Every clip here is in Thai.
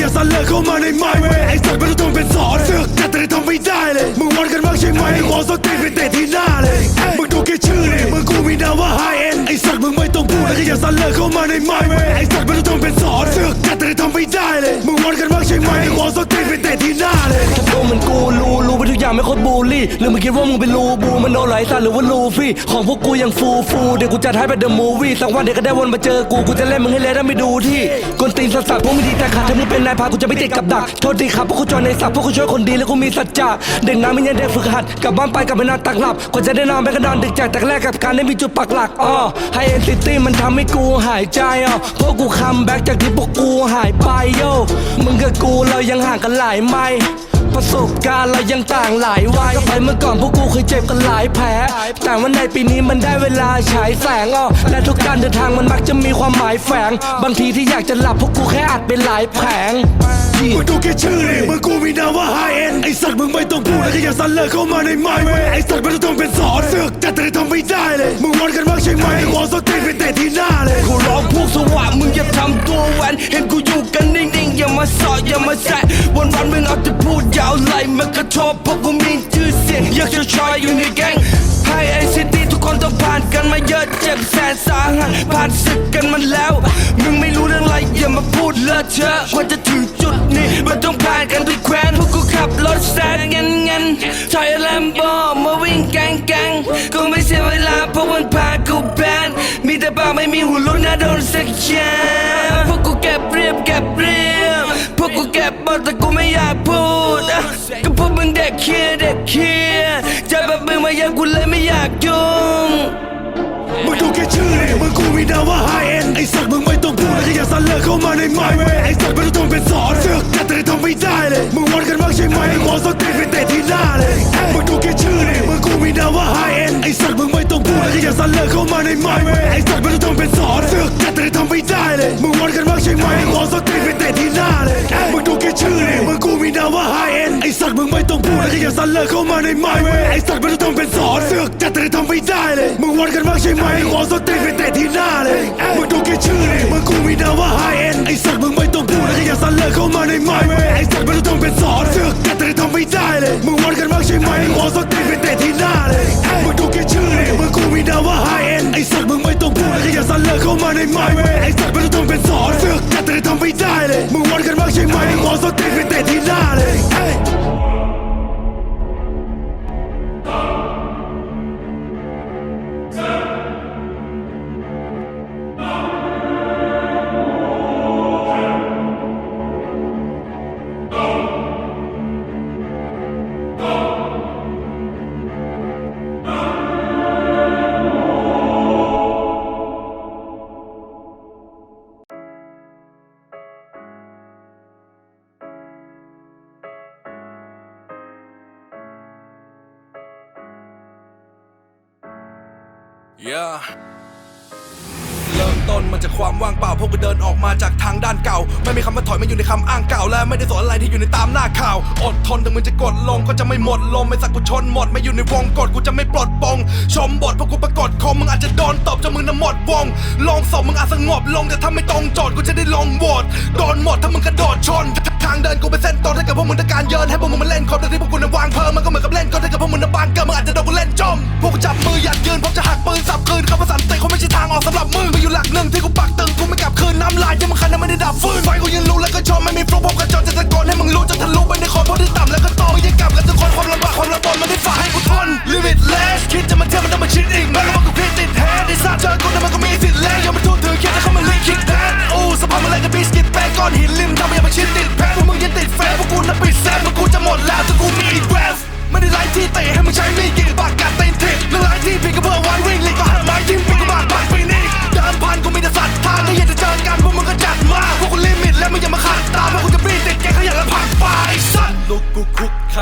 องพูดแล้วก็อย่าสั่นเลิกเข้ามาในไม้เว้ยไอ้สัตว์ไม่ต้องเป็นสอนเสือกจัดแต่ทำไม่ได้เลย มึงวันกันบ้างใช่ไหมขอสตีไปเตะที่หน้าเลยมึงดูแค่ชื่อเลยมึงกูมีนามว่าไฮเอ็นไอ้สัตว์มึงไม่ต้องพูดแล้วก็อย่าสั่นเลิกเข้ามาในไม้เว้ยไอ้สัตว์ไม่ต้องเป็นสอนเสือกจัดแต่ทำไม่ได้เลย มึงวันกันบ้างใช่ไหมขอสตีไปเตะที่หน้าเลยถ้าโตเหมือนกูรู้ ไปทุกอย่างไม่คตรบูลลี่ หรือมึงคิดว่ามึงเป็นลูบูมันโดนไหลสันหรือว่าลูฟี่ ของพวกกูยังฟูฟู เดี๋ยวกูจัดให้เป็นเดอะมูวี่สักวันเดี๋ยวก็ได้วนมาเจอกู กูจะเล่นมึงให้เละถ้าไม่ดูที่กวนตีนสัสๆพวกมึงดีแต่ขาดถ้ามึงเป็นนายพากูจะไม่ติดกับดัก โทษทีครับพวกกูจอยในสักพวกกูช่วยคนดีแล้วกูมีสัจจะเด็กน้ำไม่ยันเด็กฝึกหัดกลับบ้านไปกลับไปนอนตักหลับกว่าจะได้นอนแม่ก็นอนดึกจากแต่แรกกับการได้มีจุดปักหลักอ้อไฮเอ็นซิตี้มันทำให้กูหายใจอะพวกกูคัมแบ็กจากที่พวกกูหายไปโยมึงกับกูเรายังห่างกันหลายไมล์ ประสบการณ์เรายังต่างหลายวัยก็ไปเมื่อก่อนพวกกูเคยเจ็บกันหลายแผลแต่ว่าในปีนี้มันได้เวลาฉายแสงอ้อและทุกการเดินทางมันมักจะมีความหมายแฝง บางทีที่อยากจะหลับพวกกูแค่อัดเป็นหลายแผง มึงดูแค่ชื่อเลยมึงกูมีนามว่าไฮเอ็นไอสัตว์มึงไม่ต้องพูดแล้วก็อย่าสั่นเลิกเข้ามาในไม้เว้ยไอสัตว์ไม่ต้องทำเป็นสอนเสือกจัดแต่ทำไม่ได้เลย มึงวันกันบ้างใช่ไหมขอสตีไปเตะ มันกระทบเพราะกูมีชื่อเสียงอยากจะชอยอยู่ในแก๊งไฮไอซิตี้ทุกคนต้องผ่านกันมาเยอะเจ็บแสนสาหัสผ่านศึกกันมาแล้ว มึงไม่รู้เรื่องอะไรอย่ามาพูดเลอะเทอะกว่าจะถึงจุดนี้มันต้องผ่านกันทุกแคว้นพวกกูขับรถแซงเงินเงินถอยแลมโบมาวิ่งแกงแกงกูไม่เสียเวลาเพราะมันพากูแบนมีแต่ปากไม่มีหูลุ้น่าโดนสักแชร์พวกกูเก็บเรียบเก็บเรียบ กเด็กเคียเด็กเคียเจะแบบมึงมาเยี่ยมกูเลยไม่อยากยุ่งมึงดูแค่ชื่อเลยมึงกูมีนามว่าไฮเอ็นไอสักมึงไม่ต้องพูดแล้วก็อย่าสั่นเลิกเข้ามาในไม้เว้ไอสักไม่ต้องทำเป็นสอนเสือกแต่แต่ทำไม่ได้เลยมึงวันกันบ้างใช่ไหมขอสตีไปเตะที่หน้าเลยมึงดูแค่ชื่อเลยมึงกูมีนามว่าไฮเอ็นไอสักมึงไม่ ต้องพูดแล้วก็อย่าสั่นเลิกเข้ามาในไม้เว้ยไอสัตว์ไม่ต้องทำเป็นสอนเสือกจัดแต่ทำไม่ได้เลย มึงวันกันบ้างใช่ไหมขอสตีไปเตะที่หน้าเลยมึงดูแค่ชื่อเลยมึงกูมีนามว่าไฮเอ็นไอสัตว์มึงไม่ต้องพูดแล้วก็อย่าสั่นเลิกเข้ามาในไม้เว้ยไอสัตว์ไม่ต้องทำเป็นสอนเสือกจัดแต่ทำไม่ได้เลย มึงวันกันบ้างใช่ไหมขอสตีไปเตะที่หน้าเลยมึงดูแค่ชื่อเลยมึงกูมีนามว่าไฮเอ็นไอสัตว์มึงไม่ต้องพูดแล้วก็อย่าสั่นเลิกเข้ามาในไม้เว้ยไอสัตว์ไม่ต้องทำเป็นสอนเสือกจัดแต่ทำไม่ได้เลย มึงวันกันบ้างใช่ไหมขอสตี นเลิกเข้ามาในไม้เว้ยไอสัตว์ไม่ต้อง เริ่มต้นมันจากความว่างเปล่าพวกกูเดินออกมาจากทางด้านเก่า ไม่มีคำว่าถอยไม่อยู่ในคำอ้างเก่า และไม่ได้สนอะไรที่อยู่ในตามหน้าข่าว อดทนถึงมึงจะกดลงก็จะไม่หมดลมไม่สักกูชนหมดไม่อยู่ในวงกดกูจะไม่ปลดปลงชมบทพวกกูปรากฏคมมึงอาจจะโดนตบจนมึงน่ะหมดวงลงศพมึงอาจสงบลงแต่ถ้าไม่ตรงโจทย์กูจะได้ลงโหวตโดนหมดถ้ามึงกระโดดชนางเดินกูเป็นเส้นตรงถ้าเกิดพวกมึงต้องการเยินให้พวกมึงมาเล่นคอมแต่ที่พวกกูน่ะวางเพลิงมันก็เหมือนกับเล่นก็ถ้าเกิดพวกมึงน่ะบางเกินมึงอาจจะโดนกูเล่นจมพวกกูจับมืออยากยืนพร้อมจะหักปืนสับคืนคำว่าสันติคงไม่ใช่ทางออกสำหรับมึงมีอยู่หลักหนึ่งที่กูปักตึงกูไม่กลับคืนน้ำลายที่มึงคันนั้นไม่ได้ดับฟืนไฟกูยืนรู้แล้วก็ชมไม่มีฟลุกผมกระจรจะตะโกนให้มึงรู้จนทะลุไปในคอเพราะที่ต่ำแล้วก็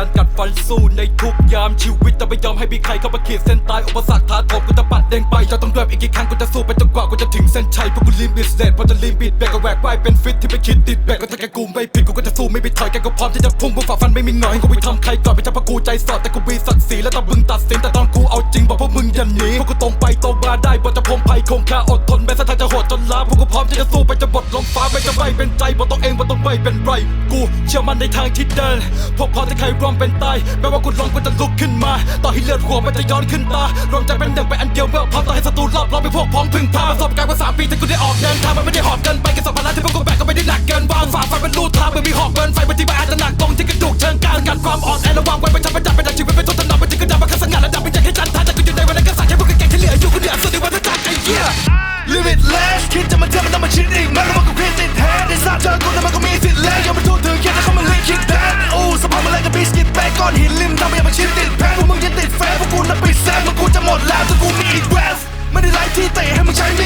านกัดฟันสู้ในทุกยามชีวิตจะไม่ยอมให้มีใครเข้ามาขีดเส้นตายอุปสรรคท้าโถมกูจะปัดเด้งไปจะต้องเริ่มอีกกี่ครั้งกูจะสู้ไปจนกว่ากูจะถึงเส้นชัยเพราะกูลิมบิสเนสพอจะลิมบิดแบกก็แหวกว่ายเป็นฟิตที่ไม่คิดติดแบกก็ถ้าแกกูไม่ผิดกูก็จะสู้ไม่ไปถอยแกก็พร้อมที่จะพุ่งเพื่อฝ่าฟันไม่มีหน่อยกูไปทำใครก่อนไปทำเพราะกูใจสอดแต่กูมีศักดิ์ศรีและต้องมึงตัดสินแต่ตอนกูเอาจริงบอกพวกมึงอย่าหนีพวกกูตรงไปตรงมาได้บทจะพงภัยคงคาอดทนแม้สถานจะโหดจนล้าพวกกูพร้อมที่จะสู้ไปจะบทลงฟ้าไม่จะไม่เป็นใจบอกตัวเองว่าต้องไม่เป็นไรกูเชื่อมันในทางที่เดินพวกพอที่ใครรวมเป็นตายแม้ว่ากูลงกูจะลุกขึ้นมา ต่อให้เลือดหัวมันจะย้อนขึ้นตา รวมใจเป็นหนึ่งไปอันเดียวเมื่อพร้อมต่อให้ศัตรูรอบล้อมไปพวกพ้องพึ่งพาประสบการณ์กว่าสามปีที่กูได้ออกเดินทางมันไม่ได้หอบเกินไปกับสัมภาระที่พวกกูแบกก็ไม่ได้หนักเกินวางฝ่าฟันเป็นลูกทางมันมีหอกเบินไฟบางทีมันอาจจะหนักตรงที่กระดูกเชิงกรานกัดความอ่อนแอระวังไว้ไม่ทำให้จับไปดักชีวิตเป็นต้นตนานมั ม่ได้ไล่ที่เตะให้มึงใช้มี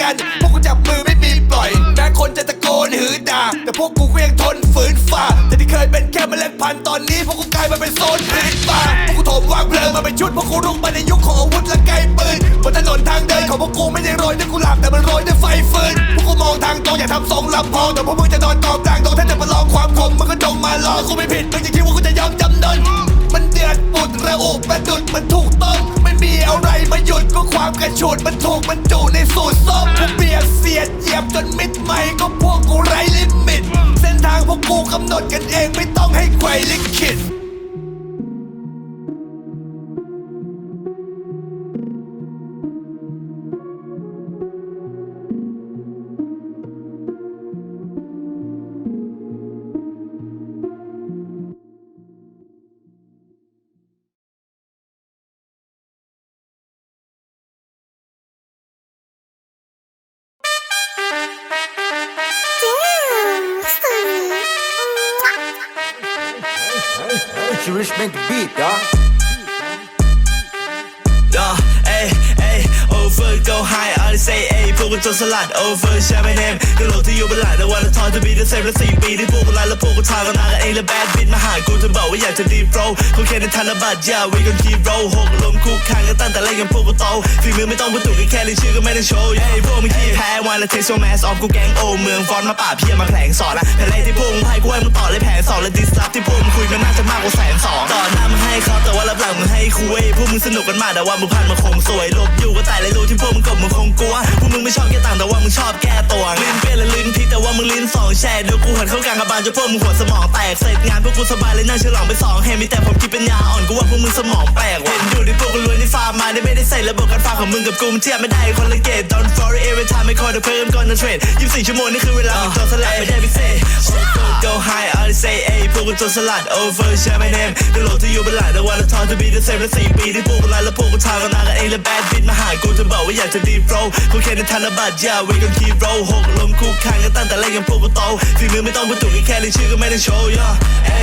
กัน พวกกูจับมือไม่มีปล่อยแม้คนจะตะโกนหือด่า แต่พวกกูก็ยังทนฝืนฝ่าแต่ที่เคยเป็นแค่แมลงพันธุ์ตอนนี้ พวกกูกลายมาเป็นโซนพืชป่าพวกกูถมวางเพลิงมาเป็นชุด พวกกูรุกมาในยุคของอาวุธและไกลปืนบนถนนทางเดินของพวกกูไม่ได้โรยด้วยกุหลาบแต่มันโรยด้วยไฟฟืนพวกกูมองทางตรงอย่าทำทรงลำพองแต่พวกมึงจะนอนกองกลางตรงถ้าจะมาลองความคมมึงก็จงมาลองกูไม่ผิดมึงจะคิดว่ากูจะยอมจำนนมันเดือดปุดระอุประดุดมันถูก ความกระชุดมันถูกมันจูในสูตรส้มกูเบียดเสียดเหยียบจนมิดใหม่ก็พวกกูไร้ลิมิต เส้นทางพวกกูกำหนดกันเองไม่ต้องให้ใครลิขิต She make the beat, dog. Over go high all the say เอ้พวกกูจรสลัด over ใช่ไหมเนมกระโหลกที่อยู่บนหล่แต่วันละทอนจะมีแต่เซฟและสี่ปีที่พวกกูไล่แล้วพวกกูทากันมากันเองและแบดบินมาหากูจะบอกว่าอยากจะดีโปรกูแค่ในธนบัตร yeah we gon keep roll หกลมคู่ข้างกันตั้งแต่เล่นกันพวกกูโตฝีมือไม่ต้องพูดถึงแค่เรียกชื่อก็ไม่ได้โชว์เอ้พวกมึงขี้แพ้วันละเทสโซแมสออฟกูแกงโอเมืองฟอนมาป่าเพียมาแผลงสอนละแผนแรที่พวกมึงไพ่กูให้มึงต่อเลยแผนสองและดิสลับที่พวกมึงคุยมันน่าจะมากกว่าแสนสองต่อหน้ามึงให้เขาแต่ว่ารับหลังมึงให้คุยพวกมึงสนุกกันมากแต่ว่ามึงพันมาคงสวยลบอยู่ก็แต่เลยรู้ที่พวกมึงกบมึงคงกลัวพวกมึงไม่ชอบแก้ต่างแต่ว่ามึงชอบแก้ตัวลิ้นเปรี้ยและลิ้นพิกแต่ว่ามึงลิ้นสองแช่เดี๋ยวกูหันเข้ากลางกระบาลจนพวกมึงหัวสมองแตกเสร็จงานพวกกูสบายเลยนั่งฉลองไปสองเฮมีแต่ผมคิดเป็นยาอ่อนกูว่าพวกมึงสมองแปลกเห็นอยู่ที่พวกกูรวยที่ฟาร์มมาได้ไม่ได้ใส่ระบบการฟังของมึงกับกูมันเทียบไม่ได้คนละเกต don't worry every time I call the เพิ่มก่อนนะเทรด24ชั่วโมงนี่คือเวลาของตัวสลัดไม่ได้พิเศษ go high all say เอ้พวกกูโจสลัด over ใช่ไหมเนมกระโหลกที่อแล่แต่วันละทอนจะมีและสี่ปีที่พวกกูไล่แล้วพวกกูทากันมากันเองและแบดบินมาหากูจะบอกว่าอยากจะดีโปรกูแค่ในธนบัตร yeah we gon keep roll หกลมคู่ข้างกันตั้งแต่เล่นกันพวกกูโตฝีมือไม่ต้องพูดถึงแค่เรียกชื่อก็ไม่ได้โชว์ yeah เอ้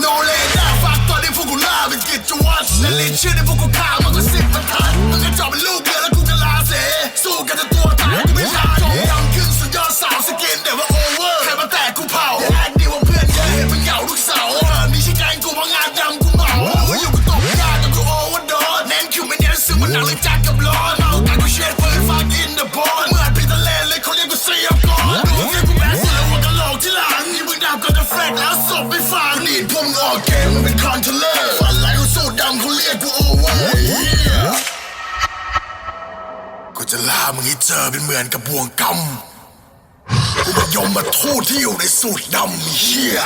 โนเลน่าฝากตอนนี้พวกกูลาเป็นกิจวัตรและลิ้นชื่อในพวกกูข่าวมันก็สิบประทัดมันก็จอบเป็นลูกเรือแล้วกูก็ลาเสสู้กันจนตัว ออกเกมมึงเป็นคอนเทเลอร์ฟันไหลเขาสู้ดำเขาเรียกกูโอเวอร์กูจะลามึงให้เจอเป็นเหมือนกับบ่วงกำกูมายมมาทูตที่อยู่ในสูตรดำเฮีย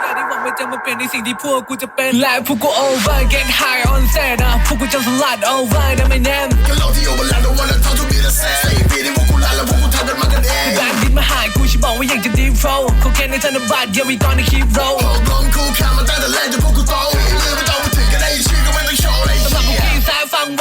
แค่นี้หวังไม่จะมาเป็นในสิ่งที่พวกกูจะเป็นและพวกกู over get high on set นะพวกกูจะสลัด over นะไม่แน่นก็โลกที่อยู่บนหลัง don't wanna talk to me the same สี่ปีที่พวกกูลาแล้วพวกกูทำกันมากันเองแบงค์ดินมาหากู บอกว่าอยากจะดีโฟเขาแค่ในธนบัตรเดียวมีตอนในคลิปเราลรวมคู่แข่งมาตั้งแต่แรกจะพวกกูโตลืมไม่ต้องมาถึงก็ได้ชื่อก็ไม่ต้องโชว์เลยสำหรับพวกพี่สายฟังไว้